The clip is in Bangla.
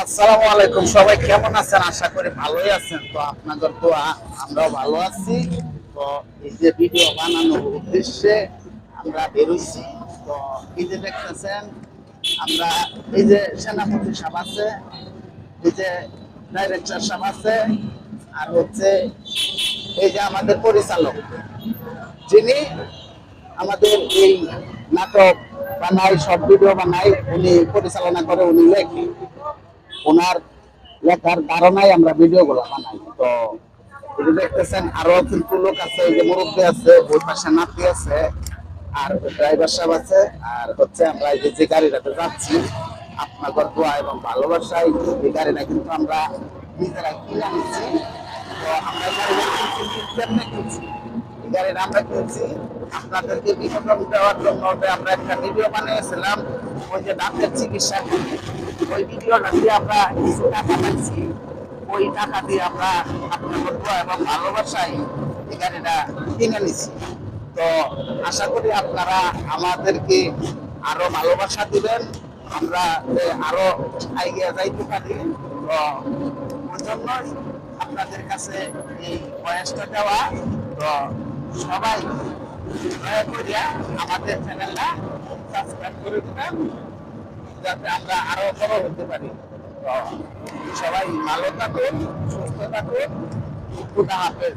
আসসালামু আলাইকুম। সবাই কেমন আছেন? আশা করি ভালোই আছেন। তো আপনাদের দোয়া, আমরাও ভালো আছি। তো এই যে ভিডিও বানানোর উদ্দেশ্যে আমরা বেরোইছি। তো এই যে দেখতেছেন, আমরা এই যে সেনাপতি সাহেব আছে, এই যে ডাইরেক্টর সাহেব আছে, আর হচ্ছে এই যে আমাদের পরিচালক। যিনি আমাদের এই নাটক বানাই সব ভিডিও বানাই উনি পরিচালনা করে, উনি লেখে। ওনার লেখার ধারণায় আমরা ভিডিও গুলো বানাই। তো দেখতেছেন, আরও কিন্তু লোক আছে, এই যে মুরব্বী আছে, ওই পাশে নাতি আছে, আর ড্রাইভার সাহেব আছে, আর হচ্ছে আমরা এই যে গাড়িটাতে যাচ্ছি আপনার গল্প এবং ভালোবাসায় এই গাড়িটা কিন্তু আমরা নিজেরা কিনে নিচ্ছি তো আমরা এই গাড়িটা আমরা আপনাদেরকে দেওয়ার জন্য আমরা একটা ভিডিও বানিয়েছিলাম। ওই যে চিকিৎসা ওই দিয়ে আমরা টাকা ওই টাকা দিয়ে আমরা এবং ভালোবাসায় কিনে তো আশা করি আপনারা আমাদেরকে আরও ভালোবাসা দিবেন। আমরা আরও এগিয়ে যাইতে পারি। তো ওই আপনাদের কাছে এই বয়সটা দেওয়া, তো সবাই দয়া করিয়া আমাদের চ্যানেলটা সাবস্ক্রাইব করে দিবেন, যাতে আমরা আরও বড় হতে পারি। তো সবাই ভালো থাকুন, সুস্থ থাকুন। খুদা হাফেজ।